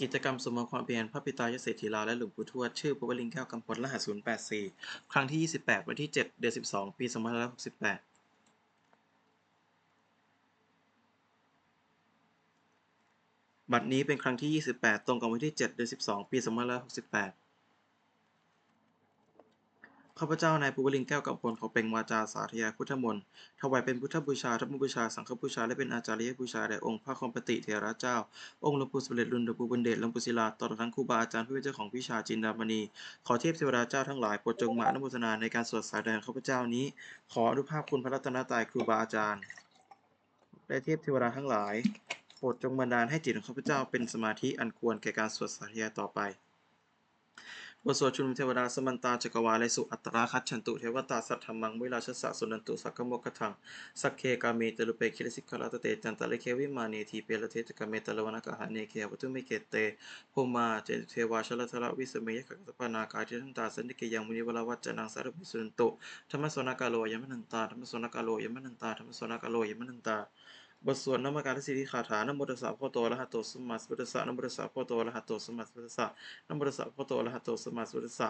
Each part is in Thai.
กิจกรรมสมมความเพียรพระปิตายเศรษฐีลาและหลวงปู่ทวดชื่อปวลินแก้วกำพลรหัส084 ครั้งที่ 28 วันที่ 7 เดือน 12 ปี2568บัดนี้เป็นครั้งที่ 28 ตรงกับวันที่ 7 เดือน 12 ปี 2568 ข้าพเจ้านายภูวลินแก้วกำพลขอเปล่งวาจาสาธยายพุทธมนต์ถวายเป็นพุทธบูชาธรรมบูชา สังฆบูชา และเป็นอาจาริยบูชาแด่องค์พระคอมปติเถระเจ้า องค์หลวงปู่สมเด็จรุนหลวงปู่บุญเดชหลวงปู่ศิลาตลอดทั้งครูบาอาจารย์ผู้เป็นเจ้าของวิชาจินดามณี ขอเทพเทวดาเจ้าทั้งหลายโปรดจงมาอนุโมทนาในการสวดสายแดนข้าพเจ้านี้ ขออนุภาพคุณพระรัตนตรัยครูบาอาจารย์และเทพเทวดาทั้งหลายโปรดจงบันดาลให้จิตของข้าพเจ้าเป็นสมาธิอันควรแก่การสวดสาธยายต่อไป บทสวดชุนเทวดาสมันตาจักรวาลแลสุอัตราคัจฉันตุเทวตาสัทธรรมังวิราชสะสุนันตุสักขโมกขังสักเคกามีตลุเปคิริสิกขลาตเตจันตะเลเควิมานีทีเปรเทจกเมตลวนกะหะเนเควัตุมิเกเตภูมาเจเทวาชลทละวิสเมยขกตปนากาจิทันตาสันนิเกยังมุนิวลาวัจจนังสารุสุนตุธรรมสวนากาโลยมนันตาธรรมสวนากาโลยมนันตาธรรมสวนากาโลยมนันตา บทสวดนามการสิทธิคาถานโมตัสสะพระโตอะระหะโตสัมมาสัมพุทธัสสะนโมตัสสะพระโตอะระหะโตสัมมาสัมพุทธัสสะนโมตัสสะพระโตอะระหะโตสัมมาสัมพุทธัสสะ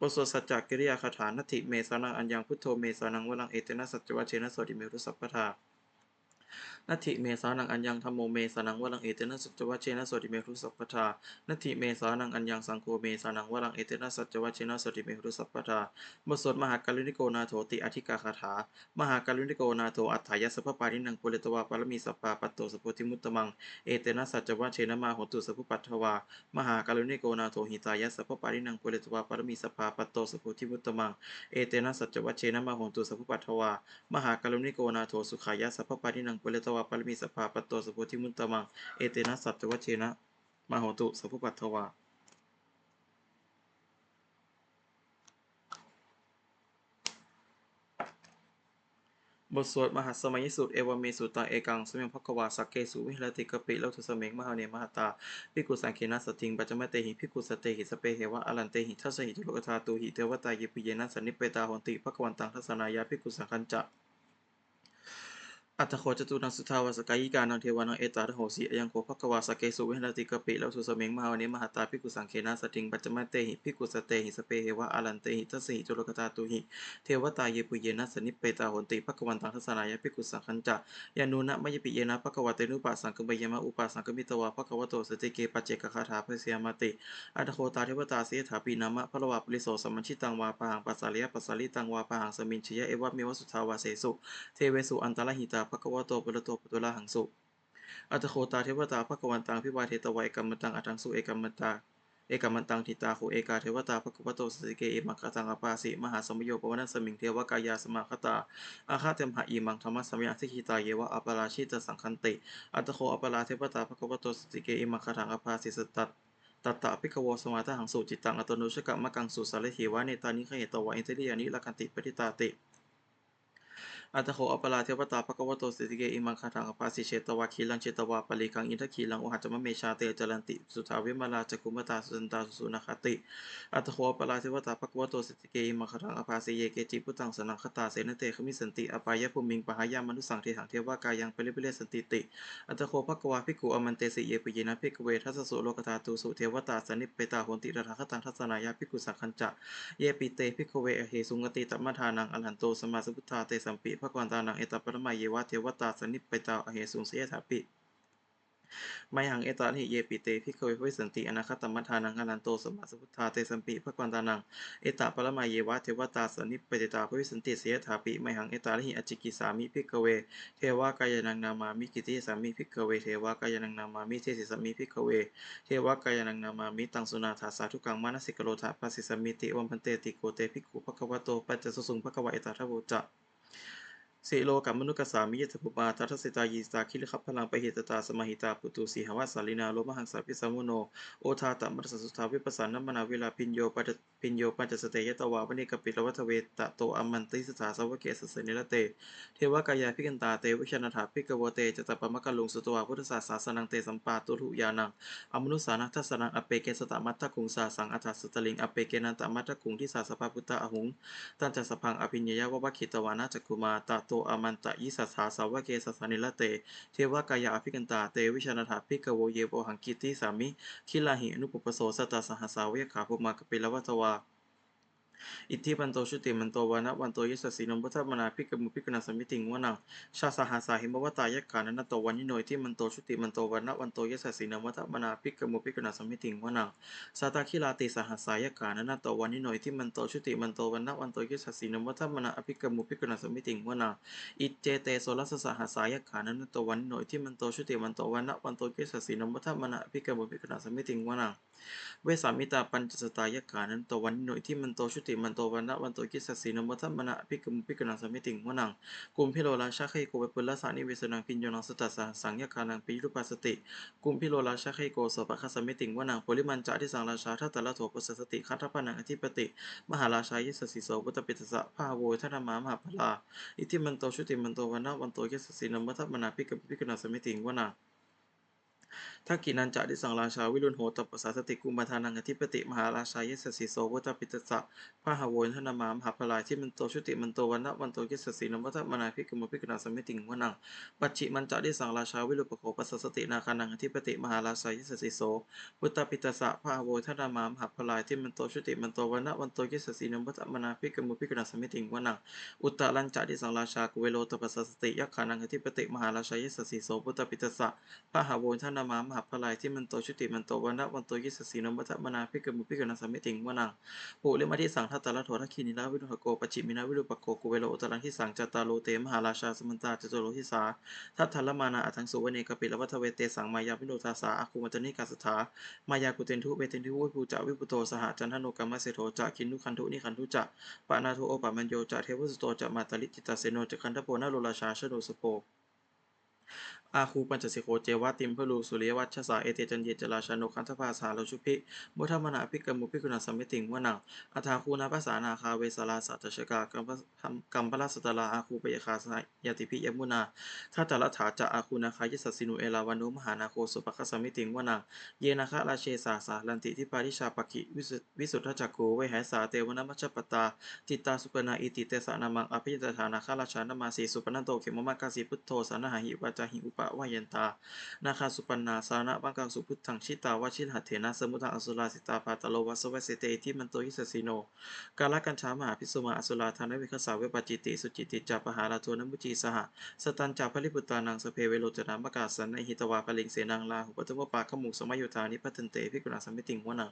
บทสวดสัจจกิริยาคาถานัตถิเมสานังอัญญังพุทโธเมสานังวลังเอเตนะสัจจวัชเชนะโสติเมรุสัพพทา นัตถิเมสานังอัญญังธรรมโมเมสานังวลังเอเตนะสัจจวัชเชนะโสติเมรุสัพพทานัตถิเมสานังอัญญังสังโฆเมสานังวลังเอเตนะสัจจวัชเชนะโสติเมรุสัพพทาบทสวดมหาการุณิโกนาโถติอธิกาคาถา มหาการุณิโกนาโถอัฏฐายสัพพปารินังปุเรตวาปารมีสัพปาปัตโตสัพโพธิมุตตมังเอเตนะสัจจวัชเชนะมาโหตุสัพพุปัตถวามหาการุณิโกนาโถหิตายสัพพปารินังปุเรตวาปารมีสัพปาปัตโตสัพโพธิมุตตมังเอเตนะสัจจวัชเชนะมาโหตุสัพพุปัตถวามหาการุณิโกนาโถสุขายสัพพปารินังปุเรตวาปรมีสัพปาปตโตสัพโพธิมุตตมัง เอเตนะสัจจวัชเชนะมาโหตุสัพพปัตถวาบทสวดมหาสมัยสูตรเอวเมสุตาเอกังสมังภควาสักเกสุวิหรติกปิเลทุสเมงมหาเนมหาตาพิกุสังเคนะสติงปัจจมเตหิพิกุสเตหิสเปเหวะอลันเตหิทัสหิจุลกธาตุหิเทวตายิปิเยนะสันนิเปตาหนติภควันตังทัสนายาพิกุสังคัญจะ อัตโคจตุนังสุทาวาสกายิกานังเทวานังเอตาทโหสีอยังโคภควาสเกสุเวิหรติกปิแล้วสุสเมงมหาเนมหาตาพิกุสังเคนะสติงปัจจมเตหิพิกุสเตหิสเปเหวะอลันเตหิทัสหิจุลกธาตุหิเทวตาเยปุเยนะสนนิเปตาหนติภควันตังทัสนายพิกุสังคัญจะยานุนะมยปิเยนะภควเตนุปัสสังกมยมะอุปัสสังกมิตวาภควโตสติเกปัจเจกคาถาเพสยามติอัตโคตาเทวตาเสถาปีนามะพระวาปริโสสัมมัญชิตังวาปะหังปัสสาริยปัสสาริตังวาปะหังสมินชยะเอวะเมวสุทาวาเสสุเทเวสุอันตรหิตาภควโตปุระโตปุตุลาหังสุ อัตโคตาเทวตาภควันตังพิวาเทตวายกัมมันตังอัตังสุเอกัมมันตาเอกมันตังทิตาโคเอกาเทวตาภควโตสติเกเอมัคคตังอปาสิมหาสมโยปวนัสมิงเทวกายาสมาคตาอาคาเตมหะอีมังธรรมสัมยาสิกิตาเยวะอัปราชิตสังคันติ อัตโคอัปราเทวตาภควโตสติเกอิมังคาถังอภาสิสตัตตัตตะพิกวสมาทหังสุจิตตังอัตโนชกะมะกังสุสาเลหิวะเนตานิขเหตวะอินเทริยานิลักันติปฏิตาติ อัตโคอัปราเทวตาภควโตสติเกอิมังคาถังอภาสิเชตวะคีลังเชตวะปริคังอินทคีลังอุหัจมะเมชาเตจรันติสุทาวิมาลาจักุมตาสุสันตาสุสุนคติ อัตโคอัปราเทวตาภควโตสติเกอิมังคาถังอภาสิเยเกจิพุตังสนังคตาเสนเตขมิสันติอปายะภูมิงปหายามนุสังเทถังเทวากายังเปริเปเรสันติติ อัตโคภควาภิกขุอมันเตสิเยปิเยนะภิกเวทัสสุโลกธาตุสุเทวตาสนิปเปตาโหนติตถาคตังทัสนายาภิกขุสังคัญจะ เยปิเตภิกขเวอเหสุงกติตัมมทานังอรหันโตสมมาสพุทธาเตสัมปิภควันตานังเอตปรมาเยวะเทวตาสนิปเปตาอเหสุงเสยถาปิไมหังเอตาหิเยปิเตภิกเววิสันติอนาคตัมมทานังอนันโตสมมาสพุทธาเตสัมปิภควันตานังเอตปรมาเยวะเทวตาสนิปเปตาภวิสันติเสยถาปิไมหังเอตาหิอจิกิสามิภิกเว เทวากายนังนามามิกิติสามิภิกเว เทวากายนังนามามิเทสิสามิภิกเว เทวากายนังนามามิตังสุนาถาสาธุกังมานสิกโรธาปัสสิสมิติวัมพันเตติโกเตภิกุภควโตปัจจสุสุงภควะเอตาทะโจะ สิโลกัมมนุกสามิยตปุปาทัสสิตายีสาคิริขับพลังไปเหตตาสมาหิตาปุตุสีหวสาลินาโลมหังสาพิสมุโนโอทาตมัสสสุทาวิปัสสานมนาเวลาพิญโยปัจพิญโยปัจสเตยตวาวนิกปิลวัทเวตะโตอมันติสถาสวะเกสสนละเต เทวกายาพิกันตาเตวิชนาถาพิกวเตจตปะมะกะลุงสุตวาพุทธศาสาสนังเตสัมปาตุรุยานังอมนุสานัทสนังอเปเกสตมัตตคุงสาสังอัฏสตลิงอเปเกนันตมัตตคุงที่สาสภาพุทธะอหุงตันจัสสพังอภิญญาวะวะขิตวานาจักกุมาตาโตอามันตะยิสัสสาสาวะเกสัสสานิละเต เทวกายาอภิกันตา เตวิชานาถาภิกขโวเยโวหังกิติสามิ คิลาหิอนุปปโสสตาสหัสสาวะขาภุมากปิลวัตวา อิทธิปันโตชุติมันโตวานะวันโตยิสสสีนมพุทธมนาภิกมุภิกขณสมิติงวนังชาสหาสาหิมวตายกานันโตวันนิโนยที่มันโตชุติมันโตวานะวันโตยิสสสีนมพุทธมนาภิกมุภิกขณสมิติงวนังสาตาคิลาติสหสายกานันโตวันนิโนยที่มันโตชุติมันโตวานะวันโตยิสสสีนมพุทธมนาอภิกมุภิกขณสมิติงวนังอิเจเตโสรสสหสายกานันโตวันนิโนยที่มันโตชุติมันโตวานะวันโตยิสสสีนมพุทธมนาอภิกมุภิกขณสมิติงวนังเวสามิตาปัญจสตายกานั้นตวันหน่วยที่มันโตชุติมันโตวันนะวันโตกิสสีนมทัมมนะพิกมุพิกนังสมิติงวนังกุมพิโลราชาไคโกเวปุลลสานิเวสนังพิญโยนังสตัสสะสังยคานังปิยุปัสสติ กุมพิโลราชาไคโกสปะคสมิติงวนังโพลิมันจาที่สังราชาทัตตะละโถปุสสติคัตถปนังอธิปติ มหาราชายิสสิโสพุตตปิตสะพาโวทนามามหาพลาอิทิมันโตชุติมันโตวันนะวันโตกิสสีนมทัมมนะพิกมุพิกนังสมิติงวนัง ทักกินันจะดิสังราชาวิรุณโหตปสาสติกุมาทานังอธิปติมหาราชายสสีโสวัตปิตสะพระหาวนธนามามหาพลายที่มันโตชุติมันโตวันนะวันโตกิสสีนวัตมนาภิกุมภิกขุนาสมิติงวนังปัจฉิมันจะดิสังราชาวิรุปโขปัสสสตินาคานังอธิปติมหาราชายสสีโสวัตปิตสะพระหาวนธนามามหาพลายที่มันโตชุติมันโตวันนะวันโตกิสสีนวัตมนาภิกุมภิกขุนาสมิติงวนังอุตตรัญจะดิสังราชากุเวโลตปสสติยักขานังอธิปติมหาราชายสสีโสวัตปิตสะพระหาวนธนามามหาพลายที่มันโตชุติมันโตวันนะวันโตยิสสีนวัตมนาภิกมุภิกนาสมิติงวนังปุเรมาที่สังทัตตะละโททัคคินิลาวิรุหโกปจิมินาวิรุปโกกุเวโลอุตรังที่สังจตตาโลเตมหาราชาสมันตาจโจโลทิสาทัตถลมานาอัทังสุวเนกปิลวัตเวเตสังมายาวิโนทาสาอาคุมัตนิกาสถามายากุเตนทุเวเตนทุวิภูจะวิปุโตสหจันทโนกรรมเสโทจะคินุคันทุนิคันทุจะปานาโทโอปะมันโยจะเทวสุโตจะมาตลิจิตาเสโนจะคันทโพนาโลราชาชโดสโป อาคูปัญจสิโคเจวะติมพลูสุริยวัชสาเอเตจันเยจราชานุคันธภาสาโลชุพิมุทมนาภิกมุภิกุณาสมิติงวนังอัฐาคูนาภาษานาคาเวสลาสัตชกากัมปกัมปลาสตลาอาคูปยคาสยติพิยมุนาทัตตละถาจะอาคูนาคายสัสินุเอลาวันุมหานาโคสุปคสมิติงวนังเยนาคะราเชสาสาลันติทิปาริชาปกิวิสุทธจักโกเวหสาเตวนมัชปตาจิตตาสุปนาอิติเตสานามังอภิยตถานาคาราชานามาสีสุปนันโตเขมมะกาสีพุทโธสานหาหิวาจาหิอุปะวายันตา นาคาสุปันนา สานะบังกังสุพุทธังชิตาวชินหัตเถนะสมุทังอสุราสิตาปาตโลวัสวัสเสเตที่มันโตยิสสิโน กาลกัญชามหาพิสุมาอสุราธานวิคสาเวปจิติ สุจิติจาปหาราโทนมุจีสหสตันจาภริปุตานังสเพเวโลจนามกาสันในหิตวาปลิงเสนังลาหุปตุวปาขมุกสมัยยุทานิพัตันเตพิกุณาสมิติงหัวนัง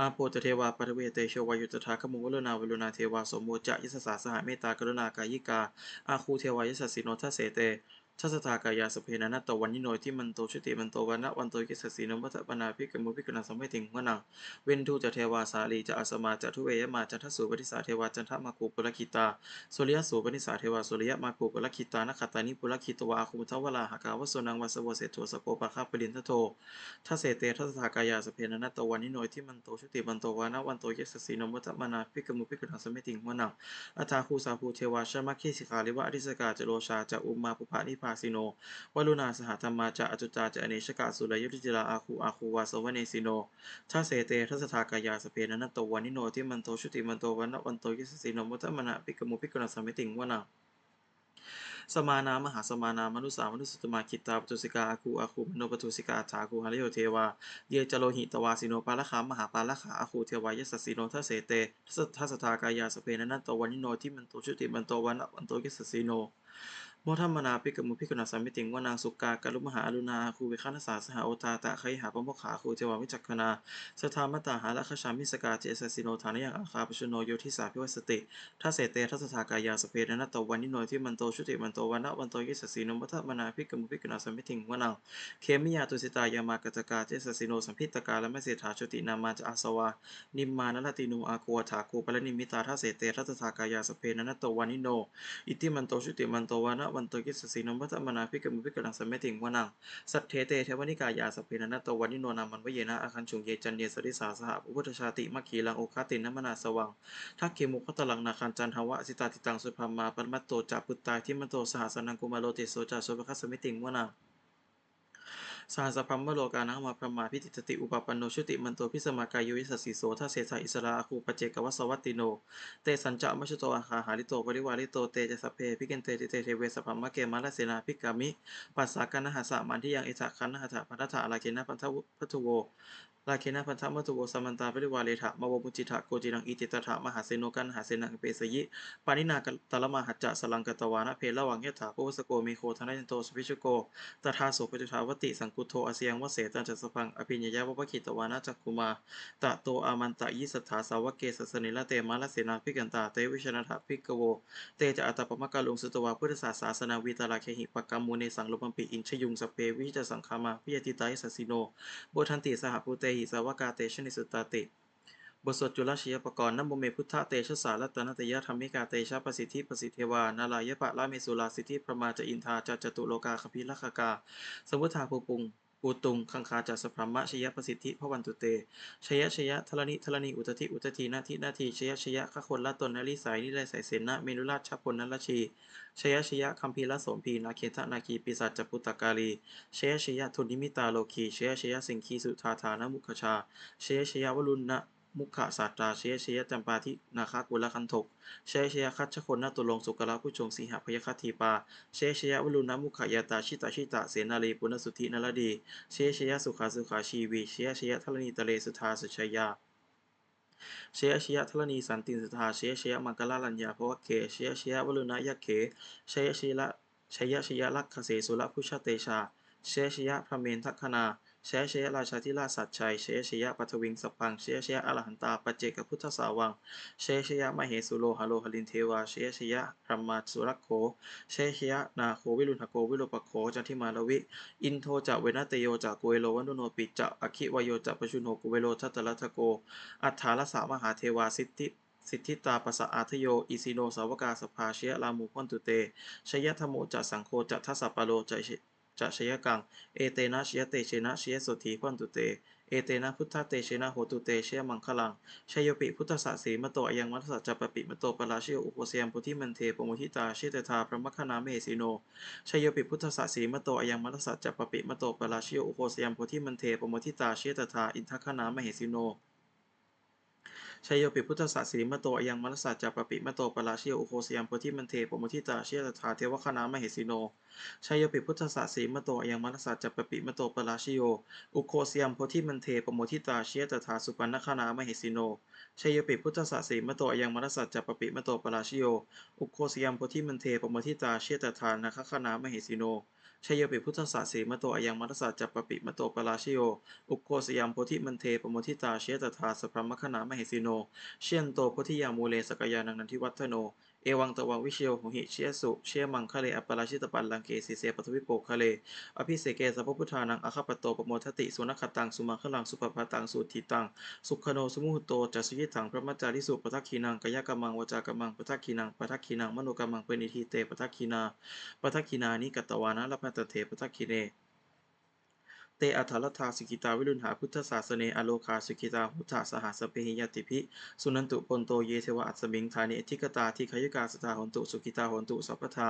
อาโปตเทวาปทเวเตโชวายุตถาขมุวโลนาวโลนาเทวาสมโมจะยิสสาสหเมตตากรุณากายิกา อาคูเทวายิสสิโนทัสเสเต ทัสสทากายาสเพนันตวันนิโนที่มันโตชุติมันโตวันนะวันโตกิสสีนวัตปนาภิกมุภิกนังสมัยติงวนังเวนทูจะเทวาสาลีจะอาสมาจะทุเวยมาจันทสุปฏิสาเทวาจันทมากูปุรคิตาสุริยสูปฏิสาเทวาสุริยมากูปุรคิตานัคตานิปุรคิตวาคุมทวลาหากาวสุนังวาสวเสโทสโกปะคาปรินทโททัสเสเตทัสสทากายาสเพนันตวันนิโนที่มันโตชุติมันโตวันนะวันโตกิสสีนวัตปนาภิกมุภิกนังสมัยติงวนังอัฏฐาคูสาภูเทวาชมาคิสิกาลิวะอริสกาจโรชาจะอุมมาปุภานิพาสิโนวลุณาสหธรรมาจะอจุจาจะอเนชกาสุรยุติจิราอาคูอาคูวาสวเนสิโนทัเสเตทัสทากายาสเพนันตวันิโนที่มันโตชุติมันโตวันวันโตยิสสิโนมุตตมนะปิกมุปิกนัสมิติงวนังสมานามหาสมานามนุสามนุสตมาคิตาปตุสิกาอาคูอาคูมโนปตุสิกาถาคูหะริโยเทวาเยจโลหิตวาสิโนปาลขามหาปาลขาอาคูเทวายสสิโนทัสเสเตทัสสทากายาสเพนันตวันิโนที่มันโตชุติมันโตวันวันโตยิสสิโน โมทัมมนาภิกขมุภิกขณาสามิติงว่านางสุกากรุมหาอรุณาคูวิคันสาสหโอตาตะไคหาปมขาคูเจวาวิจักขณาสทามตาหาละคชามิสกาเจสสิโนฐานยังอาคาปชุโนโยทิสาพิวัสติทัสเสเตทัสสากายาสเพนนัตตวันนิโนที่มันโตชุติมันโตวันนะวันโตยิสสีนมัทมนาภิกขมุภิกขณาสามิติงว่านางเคมิยาตุสิตายามากจกาเจสสิโนสัมพิตกาและไม่เสถาชุตินามาจอาสวานิมมานลตินูอาโกถาโกปะนิมิตาทัสเสเตทัสสากายาสเพนนัตตวันนิโน อิติมันโตชุติมันโตวานะวันโตกิสสีนมัตตมนาพิกมุภิกขังสมเมติงวนัง สัตเทเตเทวนิกายาสเพนันตวันนิโนนามันวเยนะอาคันชุงเยจันเยสริสาสหอุพุทชาติมัคคีลังโอคาตินนมนาสวัง ทักเกมุขตลังนาคันจันทวะสิตาติตังสุพามาปรมัตโตจัปุตตาทิมันโตสหสนังกุมาโลติโสจาสุภคัสสมิติงวนัง สหัสพรหมโลกานังมาพรหมาพิติตติอุปปันโนชุติมันโตพิสมากายุวิสสสิโสทัสเสสะอิสราอาคูปเจกวัสสวัตติโน เตสัญจะมัชโตอาหาหาริโตปริวาริโตเตจะสเพพิกันเตติเตเทเวสพพมะเกมาลเสนาภิกามิปัสสากันนหสามันที่ยังเอตคันนหะพันธะลาเกนะพันธะพัทโวลาเคนะพันธะมัทโวสมันตาปริวาเลถะมาวมุจิทะโกจินังอิจิตถะมหาเสโนกันหาเสนังเปสยิปานินากตละมหัจจะสลังกตวานะเพลระวังยถาโพสโกเมโคธนันโตสุพิชโกตถาโสปจุทาวติสังกุุโทอาเสียงวเสตันจัสพังอภิญญาวะขิตวานาจักคุมาตะโตอามันตะยิสถาสาวเกสสนิละเตมาลเสนาภิกันตาเตวิชนะถาภิกโว เตจะอัตปมะกาลุงสุตวาพุทธศาสาสนาวิตาลาเคหิปกรรมูเนสังลปัมปิอินชยุงสเปวิจสังคามาพิยติตายสัสสิโนโบทันติสหภูเตหิสาวกาเตชนิสุตตาติ บทสวดจุลชียปกรณ์นัมโมเมพุทธเตชะสารัตนตยธรรมิกาเตชะประสิทธิประสิทธิเทวา นาลายะปะละเมสุลาสิทธิพระมาจะอินทาจะจตุโลกาคพิลคกา สมุทธาภูปุงปูตุง คังคาจัสพรมะชยประสิทธิพระวันตุเตชยชยทลนิทลนิอุตติอุตตินาทินาทีชยชยขคนละตนนลิสายนิไรสายเสนาเมนุราชชพลนลชีชยชยคัมพีละโสมพีนาเคทนาคีปิสัจจปุตตกาลีชยชยทุนิมิตาโลคีชยชยสิงคีสุธาธานมุขชาชยชยวรุณนะ มุขศาสตราเชยเชยจำปาทินาคากุลคันทกเชยเชยคัจฉคนนาตุลงสุกละผู้ชงสีหพยคทีปาเชยเชยวรุณมุขยาตาชิตาชิตาเสนาลีปุณสุธินรดีเชยเชยสุขาสุขาชีวีเชยเชยทลนีตะเลสุธาสุชยาเชยเชยะทลนีสันติสุธาเชยเชยะมังกลาลัญญาภวเกเชยเชยะวรุณยักเขเชยชยละชยชยะลักขเสสุละพุชเตชาเชยชยะพระเมนทัคคนา เชยชยะราชาธิราชสัจชัยเชยชยะปัทวิงสปังเชยชยะอรหันตาปเจกพุทธสาวังเชยชยะมเหสุโลหะโลหลินเทวาเชยชยะพรหมาสุรักโขเชยชยะนาโควิรุณโกวิโรปโขจันทิมาลวิ อินโทจะเวนะเตโยจะกุเวโลวันุโนปิจะอคิวโยจะปชุโนกุเวโลทัตตะละทะโก อัฏฐาลสามหาเทวาสิทธิสิทธิตาปะสะอาทโย อิสิโนสาวกาสภาเชยลามุพันตุเตชยธโมจะสังโฆจะทัสสะปะโลจะ จะชยกัง เอเตนะชยเตเชนะชยสุธีพันตุเต เอเตนะพุทธเตเชนะโหตุเตเชยมังคลังชยปิพุทธสสีมโตอยังมัทสัจจปปิมโตปราชิโออุปเสยมพุทธิมันเทปโมทิตาเชตทาพระมคคณาเมสิโนชยปิพุทธสสีมโตอยังมัทสัจจปปิมโตปราชิโออุปเสยมพุทธิมันเทปโมทิตาเชตทาอินทคณามเหสิโน ชัยโยปิพุทธศาสีมโตอยังมรสสะจัปปปิมโตปราชิโยอุโคสยามโพธิมันเทปมุทิตาเชียตถาเทวคณามเหสิโนชัยโยปิพุทธศาสีมโตอยังมรสสะจัปปปิมโตปราชิโยอุโคสยามโพธิมันเทปมุทิตาเชียตถาสุปันนคณามเหสิโนชัยโยปิพุทธศาสีมโตอยังมรสสะจัปปปิมโตปราชิโยอุโคสยามโพธิมันเทปมุทิตาเชียตถานาคคณามเหสิโน ชยโยปิพุทธศาสีมโตอยังมัสสะจัปปปิมโตปราชโย อุโคสยามโพธิมันเทปโมทิตาเชตตาสพรมคณามเหสิโน เชียนโตโพธิยามูเลสกยานังนันทิวัฒโน เอวังตวังวิเชียวหุหิเชียสุ เชียมังคะเลอปราชิตปัลลังเกสิเสปทวิโปคะเล อภิเสเกสัพพุทธานังอคปโตปโมทติ สุนัคตัง สุมังคลัง สุปปะตัง สุทิตัง สุขโนสมุหโต จัสยิถัง พระมัจจาริสุปทักขีนังกายกรรมังวจากรรมังปทักขีนังปทักขีนัง มโนกรรมังเปนิทีเตปทักขีนาปทักขีนานิกัตวานะละพัตเถปทักขีเน เตอัฏฐรัตถาสิกิตาวิรุณหาพุทธศาสเนอโลคาสุกิตาพุทธสหสเปหิยติภิสุนันตุปนโตเยเทวะอัสมิงธานิอธิกตาทิคยุกาสตาหนตุสุกิตาหนตุสัพพทา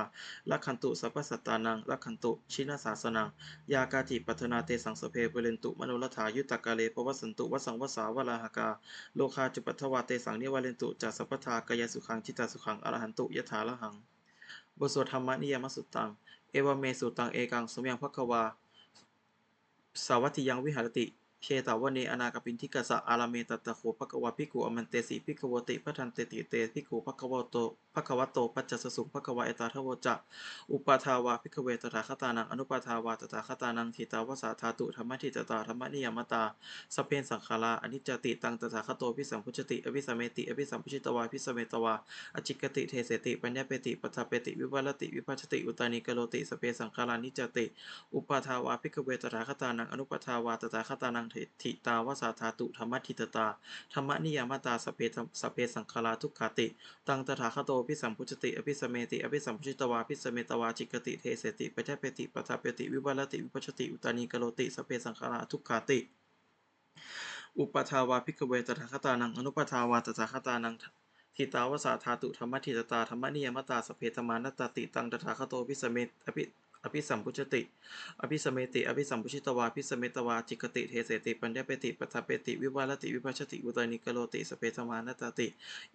ลักขันตุสัพพสัตตานังลักขันตุชินาสาสนังยากาติปัทนาเตสังสเพเปเรนตุมโนรถายุตกาเลปวัสสันตุวสังวสาวลาหกาโลคาจุปัทวาเตสังเนวาเลนตุจัสสัพพทากายสุขังจิตาสุขังอรหันตุยถาละหังบทสวดธรรมนิยามสุตตังเอวเมสุตังเอกังสมยังภควา สาวัตถิยังวิหารติเชตาวเนอนาคปินทิกสะอาราเมตตะโขภควาภิกขุอมันเตสีภิกขวติพัทันเตติเตภิกขุภควโต ภควโตปัจจสสุภควาเอตาทวจะอุปาทาวาภิกเวตถาคตานังอนุปาทาวาตถาคตานังทิตาวสาธาตุธรรมทิตตาธรรมนิยมตาสเพนสังขาราอนิจจติตังตถาคโตพิสัมพุชติอภิสัมเมติอภิสัมพุชิตวาพิสัมเมตวาอจิกติเทเสติปัญญาเปติปัทถเปติวิวัลติวิภัชติอุตานิกโลติสเพสังขารานิจจติ อุปาทาวาภิกเวตถาคตานังอนุปาทาวาตถาคตานังทิตาวสาธาตุธรรมทิตตาธรรมนิยามตาสเพสพเพสังขาราทุกขติ ตังตถาคโตภิสัมพุชติ อภิสเมติ อภิสัมพุชิตวาภิสเมตวาจิกติ เทเสติปัจจเปติปัทถเปติ วิวัลติ วิปัชติ อุตานิกโลติ สเพสังขาราทุกขติ อุปทาวาภิกเวตถาคตานัง อนุปทาวาตถาคตานังทิตาวสาธาตุธรรมทิตตาธรรมนิยมตาสเพธมานตติตังตถาคโตพิสเมตอภิ อภิสัมพุชติ อภิสเมติ อภิสัมพุชิตวาอภิสเมตวา จิกติ เทเสติ ปัญญาเปติ ปัทถเปติ วิวาลติ วิภัชติ อุตานิกโลติ สเปธมานตติ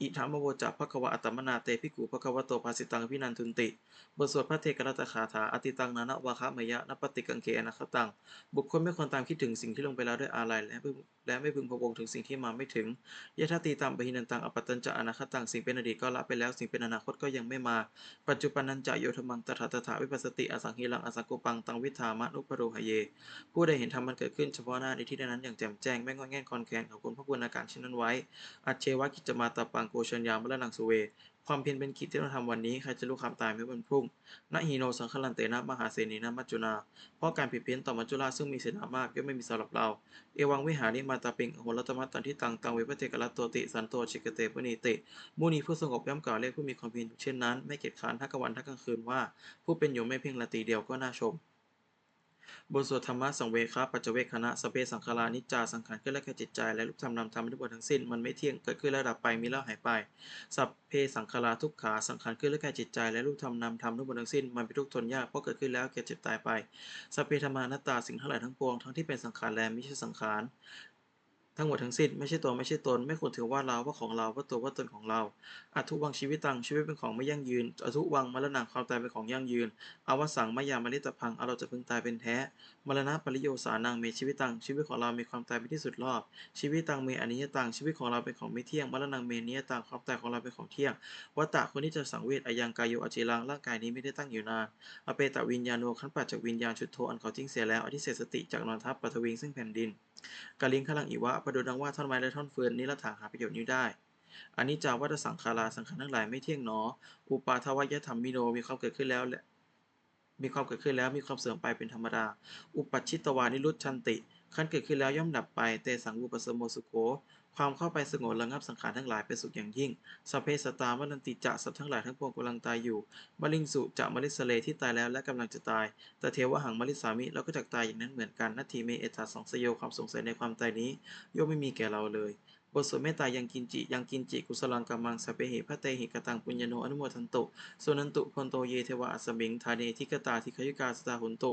อิธามโวจะภควะอัตมนาเตภิกขุภควะโตภาสิตังพินันทุนติ บทสวดพระเทกรัตคาถา อติตังนานวาคะมยะนปฏิกังเกอนาคตัง บุคคลไม่ควรตามคิดถึงสิ่งที่ลงไปแล้วด้วยอาลัยและพึงและไม่พึงพะวงถึงสิ่งที่มาไม่ถึงยะทาตีตามปหินันตัง อปตตัญจะอนาคตัง สิ่งเป็นอดีตก็ละไปแล้ว สิ่งเป็นอนาคตก็ยังไม่มา ปัจจุบันนันจะโยธมังตถาตถาวิปัสสติอสังหิลังอสังกุปังตังวิธามะนุปโรหเย ผู้ใดเห็นธรรมมันเกิดขึ้นเฉพาะหน้าในที่นั้นอย่างแจ่มแจ้งไม่งอนแง่นคอนแคนขอบคุณพระคุณอาการเช่นนั้นไว้ อัจเชวะกิจมาตาปังโกชัญญามะละนังสุเว ความเพียรเป็นกิจที่เราทำวันนี้ใครจะรู้ความตายไม่วันพรุ่งนะฮีโนสังคลันเตนะมหาเสนีนะมัจจุนา เพราะการผิดเพี้ยนต่อมัจจุราซึ่งมีเสนามากย่อมไม่มีสำหรับเรา เอวังวิหาริมาตาปิงโหรัตมัตตันที่ตังตังเวปเทกรัตโตติสันโตชิกเตปณีติมุนีผู้สงบย่อมกล่าวเรียกผู้มีความเพียรเช่นนั้น ไม่เกียจคร้านทั้งกลางวันทั้งกลางคืนว่า ผู้เป็นอยู่ไม่เพียงละตีเดียวก็น่าชม บทสวดธรรมะสังเวคาปัจเจเวคณะสเพสังขารานิจจาสังขารขึ้นและแก่จิตใจ และรูปธรรมนามธรรมทุกบททั้งสิ้นมันไม่เที่ยงเกิดขึ้นแล้วดับไปมีแล้วหายไปสัพเพสังขาราทุกขาสังขารขึ้นและแก่จิตใจ และรูปธรรมนามธรรมทุกบททั้งสิ้นมันเป็นทุกข์ทนยากเพราะเกิดขึ้นแล้วแก่เจ็บตายไปสัพเพธรรมานัตตาสิ่งทั้งหลายทั้งปวงทั้งที่เป็นสังขารและไม่ใช่สังขาร ทั้งหมดทั้งสิ้นไม่ใช่ตัวไม่ใช่ตน ไม่ควรถือว่าเราว่าของเราว่าตัวว่าตนของเราอัทุวังชีวิตตังชีวิตเป็นของไม่ยั่งยืนอัทุวังมรณะความตายเป็นของยั่งยืนอวสังมายามริตพังเอาเราจะพึงตายเป็นแท้มรณะปริโยสานังเมชีวิตตังชีวิตของเรา มีความตายเป็นที่สุดรอบ ชีวิตตังเมอนิยตังชีวิตของเราเป็นของไม่เที่ยงมรณะเมนิยตังความตายของเราเป็นของเที่ยงวัตตะคนที่จะสังเวชอายังกายโยอจิรังร่างกายนี้ไม่ได้ตั้งอยู่นานอเปตวิญญาโนขันปัจจากวิญญาณชุดโทอันเขาทิ้งเสียแล้วอธิเศษสติจากนอนทับปัทวิงซึ่งแผ่นดิน กาลิงขลังอีวะประดุดังว่าท่อนไม้และท่อนเฟืนนี้ละถาหาประโยชน์นี้ได้อันนี้จาวัตสังขาราสังขารทั้งหลายไม่เที่ยงหนอ อุปาทวายธรรมมิโนมีความเกิดขึ้นแล้วและมีความเกิดขึ้นแล้วมีความเสื่อมไปเป็นธรรมดา อุปัชชิตวานิรุตชันติขั้นเกิดขึ้นแล้วย่อมดับไป เตสังวุปสมโมสุโข ความเข้าไปสงบระงับสังขารทั้งหลายเป็นสุขอย่างยิ่งสพเพสตามรันติจะสัตว์ทั้งหลายทั้งปวงกำลังตายอยู่มลิงสุจะมลิสเลที่ตายแล้วและกำลังจะตาย แต่เทวหังมลิสามิแล้วก็จักตายอย่างนั้นเหมือนกันนาทีเมเอตาสองสยโยความสงสัยในความตายนี้ย่อมไม่มีแก่เราเลยบทสวดเมตตายังกินจิ ยังกินจิ กุสลังกัมมังสเปหิพระเตหิกตังปุญญโนอนุโมทันตุ โสนันตุพนโตเยเทวะอัสมิง ทาเนทิกตาทิคยุกาสตาหุนตุ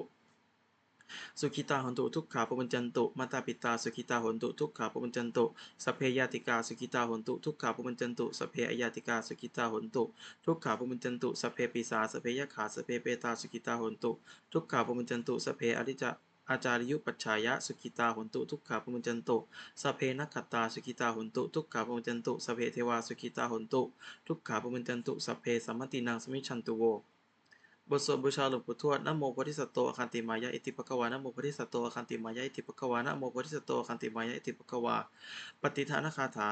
สุขิตาหนตุทุกขาปมัญจันตุมาตาปิตาสุขิตาหนตุทุกขาปมัญจันตุสัพเพยาติกาสุขิตาหนตุทุกขาปมัญจันตุสัพเพอยาติกาสุขิตาหนตุทุกขาปมัญจันตุสัพเพปิสาสัพเพยขาสัพเพเปตาสุขิตาหนตุทุกขาปมัญจันตุสัพเพอริจอาจาริยุปัจฉายะสุขิตาหนตุทุกขาปมัญจันตุสเพนักขตาสุขิตาหนตุทุกขาปมัญจันตุสเพเทวาสุขิตาหนตุทุกขาปมัญจันตุสัพเพสัมมตินังสมิชันตุโว บทสวดบูชาหลวงปู่ทวดนะโมโพธิสัตว์โตอคันติมายะอิติปะกวานะโมโพธิสัตว์โตอคันติมายะอิติปะกวานะโมโพธิสัตว์โตอคันติมายะอิติปะกวาปฏิทานคาถา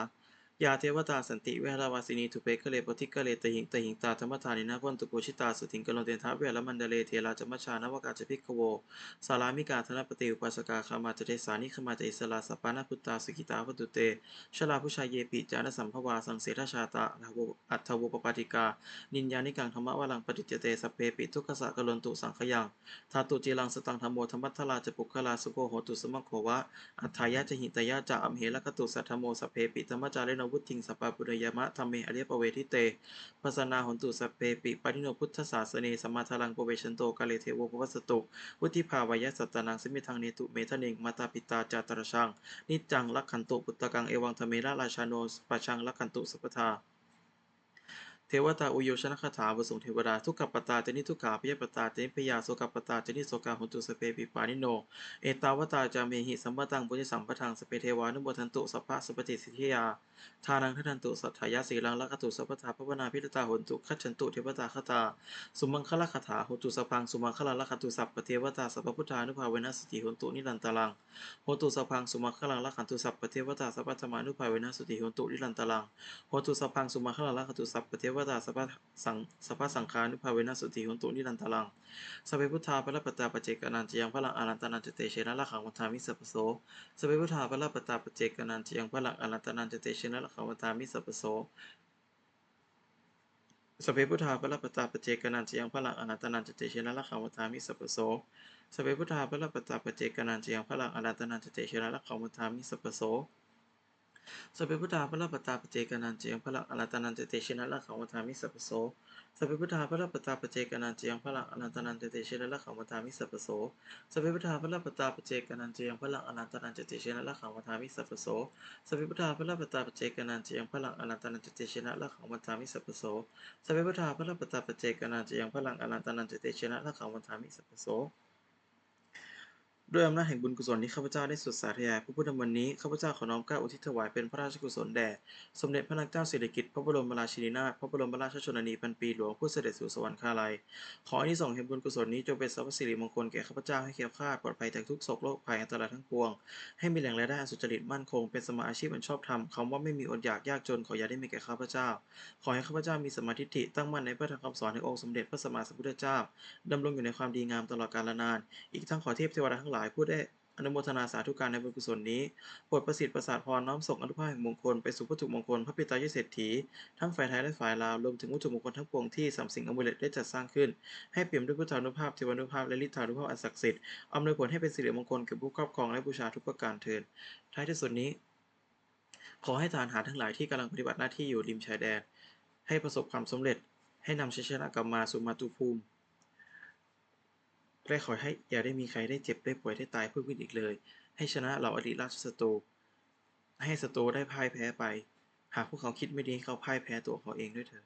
ยาเทวตาสันติเวหราวาสินีทุเปกเลปฏิกะเลตหิงตหิงตาธรรมทานินาพันตุโกชิตาสุติงกะโลเตนทะเวรมันเดเลเทราจมชานวกาจพิกโวสารามิกาธนปฏิอุปัสกาคามาจเทสานิขมาจอิสลาสปานาพุตตาสุกิตาวัตุเตชลาผู้ชายเยปิจานสัมภวาสังเสทชาตะอัตถวุปปาติกา นินญานิกังธรรมะวลังปฏิจเตสเพปิทุกขสะกลนตุสังขยังธาตุจีรังสตังธรรมโมธรรมัทลาจปุคลาสุโกโหตุสมัคโควะอัฏฐายะจหิตยะจะอัมเหละกตุสัทธโมสเพปิธรรมจาเรนวุติงสปาปุรยมะธรรมเมอเรียปเวทิเตปัสนาหนตุสเปปิปฏิโนพุทธศาสเนสมมาทลังปเวชันโตกาเลเทโวภวสตุวุฒิภาวายสัตตนังสมิทังเนตุเมทะเนงมาตาปิตาจาตรชังนิจจังลักขันตุปุตตะกังเอวังธเมระราชาโนปัชังลักขันตุสัพพทา เทวตาอุโยชนคาถาบทสงเทวดาทุกขปตาเจนิทุกขาพยปตาเจนิพยาโสกปตาเจนิโสกาหุนตุสเปปิปานิโน เอตาวตาจาเมหิสัมปตังปุญญสัมปทังสเปเทวานุโมทันตุสัพพะสุปฏิสิทธิยาทานังทันตุสัทธายะสีลังลักขตุสัพพทาภวนาพิรตาหนตุขัจฉันตุเทวตาคตาสุมังคลคาถาโหตุสพังสุมังคลลักขตุสัพพเทวตาสัพพุทธานุภาเวนัสติหนตุนิรันตลังโหตุสพังสุมังคลังลักขันตุสัพพเทวตาสัพพธรรมานุภาเวนัสติหนตุนิรันตลังโหตุสพังสุมังคลังลักขตุสัพพเทวตาสัพพสังสัพพสังฆานุภาเวนัสติหุนตุนิรันตลังสัพเพพุทธาพระปตาปเจกนันจยังพระลังอารันตนันจเตเชนะละขังวัฏามิสัพโสสัพเพพุทธาพระปตาปเจกนันจยังพระลังอารันตนันจเตเชนะละขังวัฏามิสัพโสสพเพพุทธาพระปตาปเจกนันจยังพระลังอนันตนันจเตเชนะละขังวัฏามิสัพโสสพเพพุทธาพระปตาปเจกนันจยังพระลังอนันตนันจเตเชนะละขังวัฏามิสัพโส สัพเพพุทธาพระปตาปเจกนันเจียงพระลังอนันตนันเตเตชินะละขังวัฏามิสัพโสสัพเพพุทธาพระปตาปเจกนันเจียงพระลังอนันตนันเตเตชินะละขังวัฏามิสัพโสสัพเพพุทธาพระปตาปเจกนันเจียงพระลังอนันตนันเตเตชินะละขังวัฏามิสัพโสสัพเพพุทธาพระปตาปเจกนันเจียงพระลังอนันตนันเตเตชินะละขังวัฏามิสัพโสสัพเพพุทธาพระปตาปเจกนันเจียงพระลังอนันตนันเตเตชินะละขังวัฏามิสัพพโส ด้วยอำนาจแห่งบุญกุศลที่ข้าพเจ้าได้สุดสาธยายพระพุทธมนต์นี้ข้าพเจ้าขอน้อมเกล้าอุทิศถวายเป็นพระราชกุศลแด่สมเด็จพระนางเจ้าสิริกิติ์พระบรมราชินีนาถพระบรมราชชนนีพันปีหลวงผู้เสด็จสู่สวรรคาลัย ขออานิสงส์แห่งบุญกุศลนี้จงเป็นทรัพย์สิริมงคลแก่ข้าพเจ้าให้แคล้วคลาดปลอดภัยจากทุกโศกโรคภัยอันตรายทั้งปวง ให้มีแหล่งรายได้อันสุจริตมั่นคงเป็นสมาอาชีพอันชอบธรรมคำว่าไม่มีอดอยากยากจนขออย่าได้มีแก่ข้าพเจ้า ขอให้ข้าพเจ้ามีสมาธิิตั้งมั่นในพระธรรมคำสอนแห่งองค์สมเด็จพระสัมมาสัมพุทธเจ้าดำรงอยู่ในความดีงามตลอดกาลนาน อีกทั้งขอเทพเทวดาทั้งหลายผู้ได้อนุโมทนาสาธุการในบุญกุศลนี้โปรดประสิทธิ์ประสาทพรน้อมส่งอนุภาพแห่งมงคลไปสู่วัตถุมงคลพระปิตายเศรษฐีทั้งฝ่ายไทยและฝ่ายลาวรวมถึงวัตถุมงคลทั้งปวงที่สามสิ่งอมุเลตได้จัดสร้างขึ้น ให้เปี่ยมด้วยพุทธานุภาพเทวานุภาพและฤทธานุภาพอันศักดิ์สิทธิ์อำนวยผลให้เป็นสิริมงคลแก่ผู้ครอบครองและบูชาทุกประการเทินท้ายที่สุดนี้ ขอให้ทหารหารทั้งหลายที่กำลังปฏิบัติหน้าที่อยู่ริมชายแดนให้ประสบความสำเร็จ ให้นำชัยชนะกลับมาสู่มาตุภูมิ และขอให้อย่าได้มีใครได้เจ็บได้ป่วยได้ตายเพิ่มขึ้นอีกเลย ให้ชนะเหล่าอดีตราชศัตรูให้ศัตรูได้พ่ายแพ้ไป หากพวกเขาคิดไม่ดีเขาพ่ายแพ้ตัวเขาเองด้วยเถิด